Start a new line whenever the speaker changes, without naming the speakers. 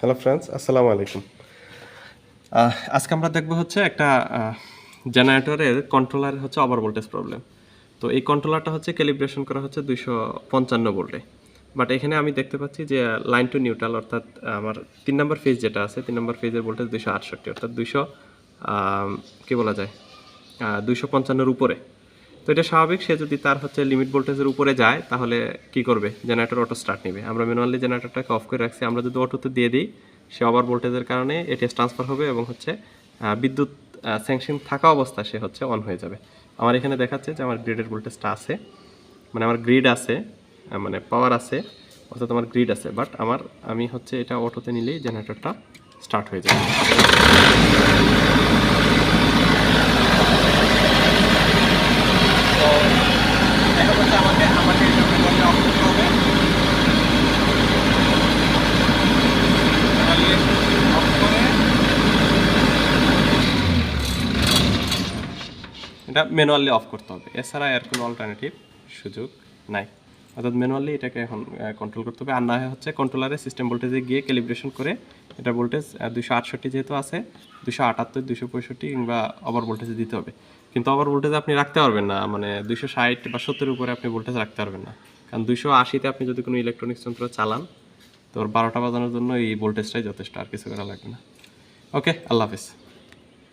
Hello friends আসসালামু আলাইকুম আজকে আমরা দেখব হচ্ছে একটা জেনারেটরের কন্ট্রোলার হচ্ছে ওভার ভোল্টেজ প্রবলেম তো এই কন্ট্রোলারটা হচ্ছে ক্যালিব্রেশন করা হচ্ছে দুইশো পঞ্চান্ন ভোল্টে। বাট এখানে আমি দেখতে পাচ্ছি যে লাইন টু নিউট্রাল অর্থাৎ আমার তিন নম্বর ফেজ যেটা আছে, তিন নম্বর ফেজের ভোল্টেজ দুইশো আটষট্টি, অর্থাৎ দুইশো কী বলা যায় দুইশো পঞ্চান্নর উপরে। তো এটা স্বাভাবিক, সে যদি তার হচ্ছে লিমিট ভোল্টেজের উপরে যায়, তাহলে কি করবে? জেনারেটর অটো স্টার্ট নেবে। আমরা ম্যানুয়ালি জেনারেটরটাকে অফ করে রাখছি। আমরা যদি অটোতে দিয়ে দিই, সে ওভার ভোল্টেজের কারণে এটিএস ট্রান্সফার হবে এবং হচ্ছে বিদ্যুৎ স্যাংশন থাকা অবস্থা সে হচ্ছে অন হয়ে যাবে। আমার এখানে দেখাচ্ছে যে আমার গ্রিডের ভোল্টেজটা আছে। মানে আমার গ্রিড আছে মানে পাওয়ার আছে, অর্থাৎ আমার গ্রিড আছে বাট আমার, আমি হচ্ছে এটা অটোতে নিলেই জেনারেটরটা স্টার্ট হয়ে যাবে
দেখা যাচ্ছে আমাকে আমাকে এটা মেনুয়ালি অফ করতে হবে ম্যানুয়ালি অফ করে
এটা ম্যানুয়ালি অফ করতে হবে। এছাড়া এর কোনো অল্টারনেটিভ সুযোগ নাই। অর্থাৎ ম্যানুয়ালি এটাকে এখন কন্ট্রোল করতে হবে। আর না হচ্ছে কন্ট্রোলারে সিস্টেম ভোল্টেজে গিয়ে ক্যালিব্রেশন করে এটা ভোল্টেজ দুশো আটষট্টি যেহেতু আছে দুশো আটাত্তর দুশো পঁয়ষট্টি কিংবা ওভার ভোল্টেজে দিতে হবে। কিন্তু ওভার ভোল্টেজ আপনি রাখতে পারবেন না। মানে দুশো ষাট বা সত্তরের উপরে আপনি ভোল্টেজ রাখতে পারবেন না। কারণ দুশো আশিতে আপনি যদি কোনো ইলেকট্রনিক্স যন্ত্র চালান তো ওর বারোটা বাজানোর জন্য এই ভোল্টেজটাই যথেষ্ট। আর কিছু করা লাগবে না। ওকে আল্লাহ হাফিজ।